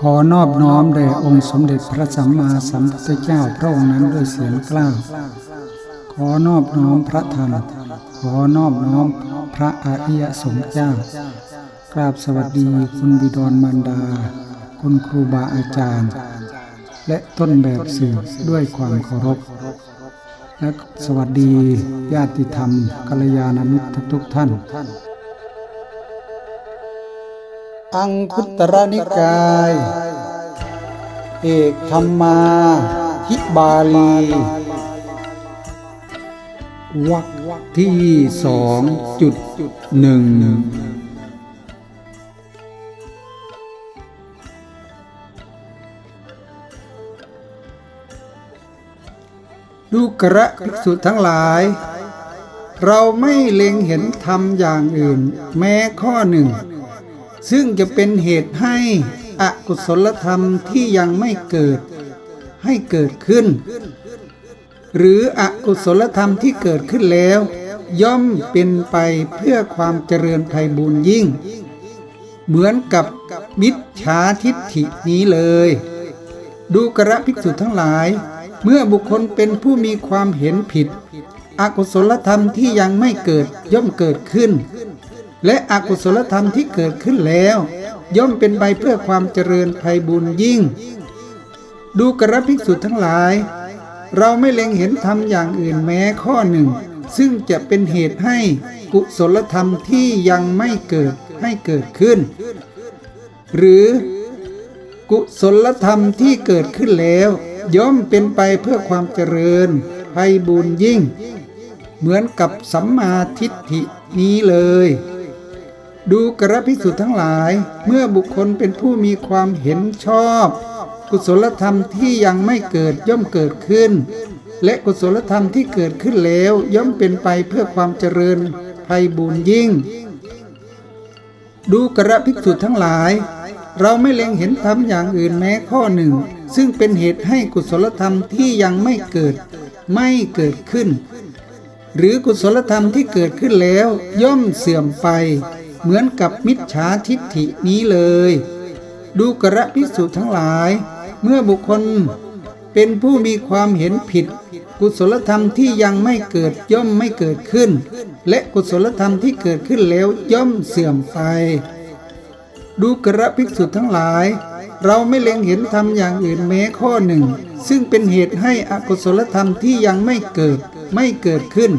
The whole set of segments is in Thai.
ขอนอบน้อมแด่องค์สมเด็จพระสัมมาสัมพุทธเจ้าพระองค์นั้นด้วยเสียงกล้าวขอนอบน้อมพระธรรม ขอนอบน้อมพระอริยสงฆ์เจ้ากราบสวัสดีคุณบิดรมารดา คุณครูบาอาจารย์ และต้นแบบสื่อด้วยความเคารพ และสวัสดีญาติธรรมกัลยาณมิตรทุกๆท่าน อังคุตรนิกาย เอกธรรมาทิบาลีวรรคที่สองจุดหนึ่งดูกระภิกษุทั้งหลาย เราไม่เล็งเห็นธรรมอย่างอื่น แม้ข้อหนึ่ง ซึ่งจะเป็นเหตุให้อกุศลธรรมที่ยังไม่เกิดให้เกิดขึ้น หรืออกุศลธรรมที่เกิดขึ้นแล้ว ย่อมเป็นไปเพื่อความเจริญไพบูรย์ยิ่ง เหมือนกับมิจฉาทิฏฐินี้เลย ดูกระภิกษุทั้งหลาย เมื่อบุคคลเป็นผู้มีความเห็นผิด อกุศลธรรมที่ยังไม่เกิดย่อมเกิดขึ้น และอกุศลธรรมที่เกิดขึ้นแล้ว ย่อมเป็นไปเพื่อความเจริญไพบุญยิ่ง ดูกระภิกษุทั้งหลาย เราไม่เล็งเห็นธรรมอย่างอื่นแม้ข้อหนึ่ง ซึ่งจะเป็นเหตุให้กุศลธรรมที่ยังไม่เกิดให้เกิดขึ้น หรือกุศลธรรมที่เกิดขึ้นแล้ว ย่อมเป็นไปเพื่อความเจริญไพบุญยิ่ง เหมือนกับสัมมาทิฏฐินี้เลย ดูกระพิสุทั้งหลาย เมื่อบุคคลเป็นผู้มีความเห็นชอบ กุศลธรรมที่ยังไม่เกิดย่อมเกิดขึ้น และกุศลธรรมที่เกิดขึ้นแล้วย่อมเป็นไปเพื่อความเจริญไพบุญยิ่ง ดูกระภิกษุทั้งหลาย เราไม่เล็งเห็นธรรมอย่างอื่นแม้ข้อหนึ่ง ซึ่งเป็นเหตุให้กุศลธรรมที่ยังไม่เกิดไม่เกิดขึ้น หรือกุศลธรรมที่เกิดขึ้นแล้วย่อมเสื่อมไป เหมือนกับมิจฉาทิฏฐินี้เลย ดูกระภิกษุทั้งหลาย เมื่อบุคคลเป็นผู้มีความเห็นผิด กุศลธรรมที่ยังไม่เกิดย่อมไม่เกิดขึ้น และกุศลธรรมที่เกิดขึ้นแล้วย่อมเสื่อมไป ดูกระภิกษุทั้งหลาย เราไม่เล็งเห็นธรรมอย่างอื่นแม้ข้อหนึ่ง ซึ่งเป็นเหตุให้อกุศลธรรมที่ยังไม่เกิดไม่เกิดขึ้น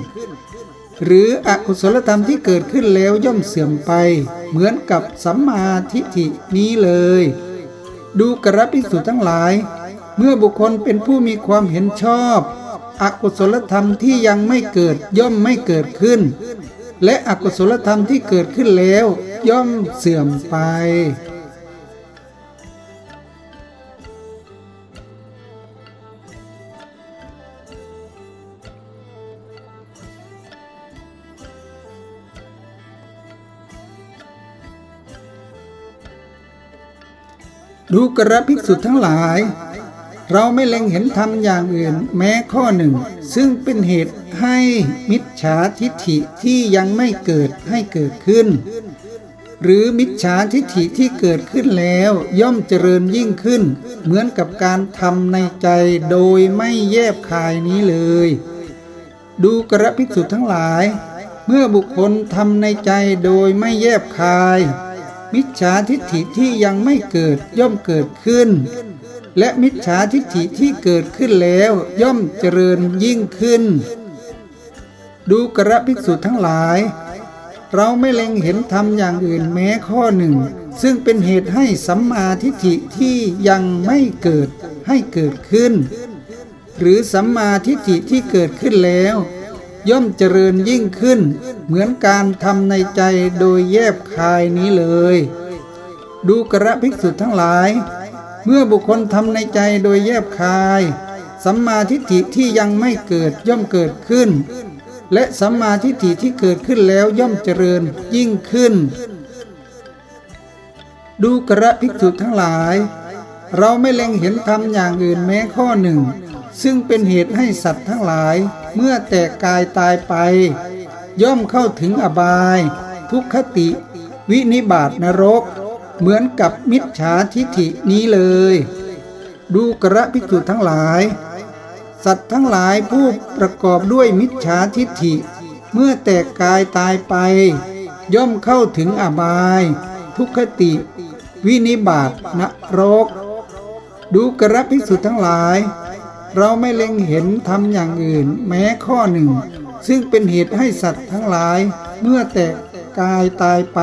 หรืออกุศลธรรมที่เกิดขึ้นแล้วย่อมเสื่อมไป เหมือนกับสัมมาทิฏฐินี้เลย ดูกระภิกษุทั้งหลาย เมื่อบุคคลเป็นผู้มีความเห็นชอบอกุศลธรรมที่ยังไม่เกิดย่อมไม่เกิดขึ้น และอกุศลธรรมที่เกิดขึ้นแล้ว ย่อมเสื่อมไป ดูกระภิกษุทั้งหลาย เราไม่เล็งเห็นธรรมอย่างอื่นแม้ข้อหนึ่ง ซึ่งเป็นเหตุให้มิจฉาทิฏฐิที่ยังไม่เกิดให้เกิดขึ้น หรือมิจฉาทิฏฐิที่เกิดขึ้นแล้วย่อมเจริญยิ่งขึ้น เหมือนกับการทำในใจโดยไม่แยบคายนี้เลย ดูกระภิกษุทั้งหลาย เมื่อบุคคลทำในใจโดยไม่แยบคาย มิจฉาทิฏฐิที่ยังไม่เกิดย่อมเกิดขึ้น และมิจฉาทิฏฐิที่เกิดขึ้นแล้วย่อมเจริญยิ่งขึ้น ดูกระภิกษุทั้งหลาย เราไม่เล็งเห็นธรรมอย่างอื่นแม้ข้อหนึ่ง ซึ่งเป็นเหตุให้สัมมาทิฏฐิที่ยังไม่เกิดให้เกิดขึ้น หรือสัมมาทิฏฐิที่เกิดขึ้นแล้ว ย่อมเจริญยิ่งขึ้น เหมือนการทำในใจโดยแยบคายนี้เลย ดูกระภิกษุทั้งหลาย เมื่อบุคคลทำในใจโดยแยบคาย สัมมาทิฏฐิที่ยังไม่เกิดย่อมเกิดขึ้น และสัมมาทิฏฐิที่เกิดขึ้นแล้วย่อมเจริญยิ่งขึ้น ดูกระภิกษุทั้งหลาย เราไม่เล็งเห็นธรรมอย่างอื่นแม้ข้อหนึ่ง ซึ่งเป็นเหตุให้สัตว์ทั้งหลาย เมื่อแตกกายตายไป ย่อมเข้าถึงอบาย ทุกขติ วินิบาตนรก เหมือนกับมิจฉาทิฐินี้เลย ดูกระภิกษุทั้งหลาย สัตว์ทั้งหลายผู้ประกอบด้วยมิจฉาทิฐิ เมื่อแตกกายตายไป ย่อมเข้าถึงอบาย ทุกขติ วินิบาตนรก ดูกระภิกษุทั้งหลาย เราไม่เล็งเห็นทำอย่างอื่น แม้ข้อหนึ่ง ซึ่งเป็นเหตุให้สัตว์ทั้งหลาย เมื่อแตกกายตายไป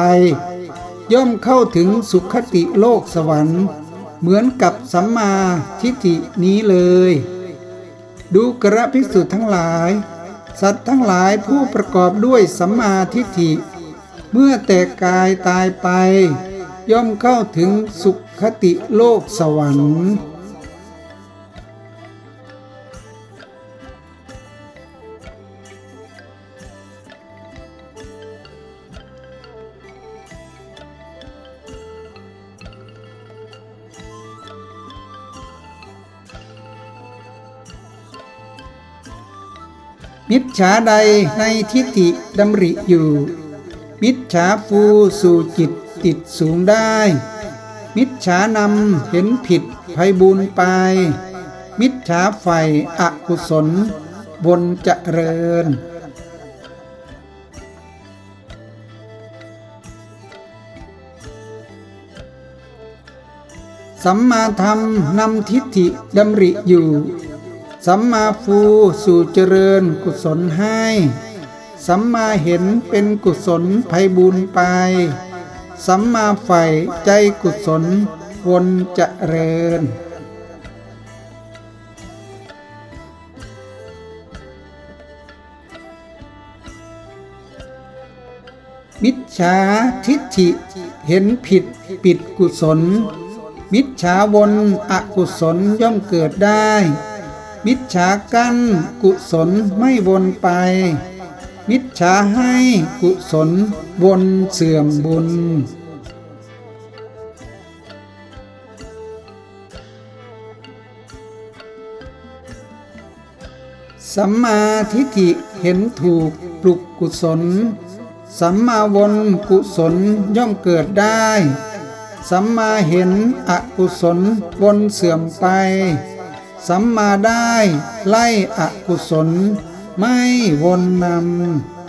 ย่อมเข้าถึงสุขติโลกสวรรค์ เหมือนกับสัมมาทิฏฐินี้เลย ดูกระภิกษุทั้งหลาย สัตว์ทั้งหลายผู้ประกอบด้วยสัมมาทิฏฐิ เมื่อแตกกายตายไป ย่อมเข้าถึงสุขติโลกสวรรค์ มิจฉาใดในทิฏฐิดำริอยู่ มิจฉาฟูสู่จิตติดสูงได้ มิจฉานำเห็นผิดภัยบุญไป มิจฉาไฟอกุศล บนจเจริญสัมมาธรรมนำทิฏฐิดำริอยู่ สัมมาฟูสู่เจริญกุศลให้ สัมมาเห็นเป็นกุศลภัยบุญไป สัมมาใฝ่ใจกุศลวนเจริญมิจฉาทิฏฐิเห็นผิดปิดกุศล มิจฉาวนอกุศลย่อมเกิดได้ มิจฉากั้นกุศลไม่วนไป มิจฉาให้กุศลวนเสื่อมบุญ สัมมาทิฏฐิเห็นถูกปลุกกุศล สัมมาวนกุศลย่อมเกิดได้ สัมมาเห็นอกุศลวนเสื่อมไป สัมมาได้ไล่อกุศล ไม่วนนำ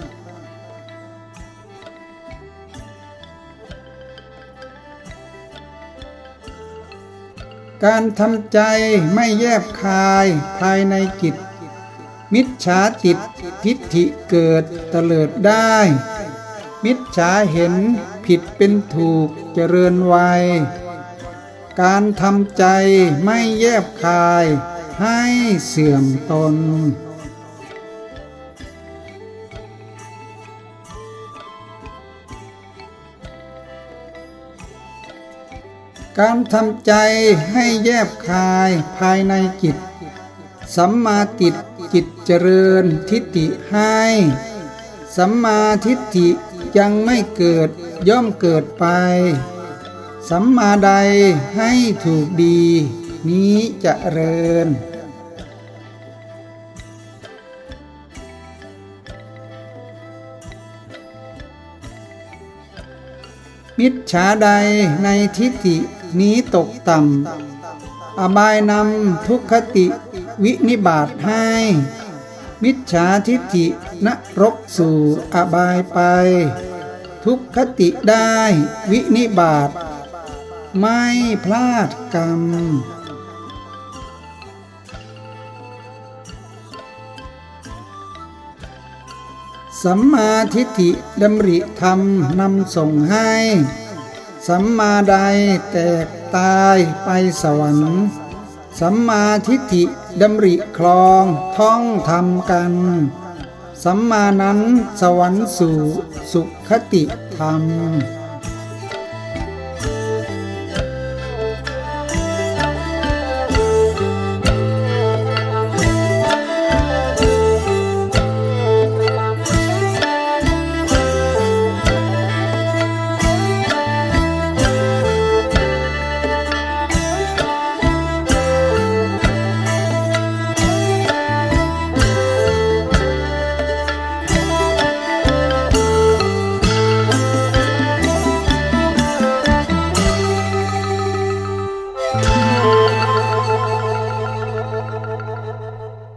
การทำใจไม่แยบคายภายในจิต มิจฉาจิตทิฏฐิเกิดเตลิดได้ มิจฉาเห็นผิดเป็นถูกเจริญวัย การทำใจไม่แยบคายให้เสื่อมตน การทำใจให้แยบคายภายในจิต สัมมาติดจิตเจริญทิฏฐิให้ สัมมาทิฏฐิยังไม่เกิดย่อมเกิดไป สัมมาใดให้ถูกดี นี้จะเริญ มิจฉาใดในทิฏฐินี้ตกต่ำ อบายนำทุกขติวินิบาตให้ มิจฉาทิฏฐินรกสู่อบายไป ทุกขติได้วินิบาต ไม่พลาดกรรม สัมมาทิฏฐิดำริธรรมนำส่งให้ สัมมาใดแตกตายไปสวรรค์ สัมมาทิฏฐิดำริคลองท่องทำกัน สัมมานั้นสวรรค์สู่สุขติธรรม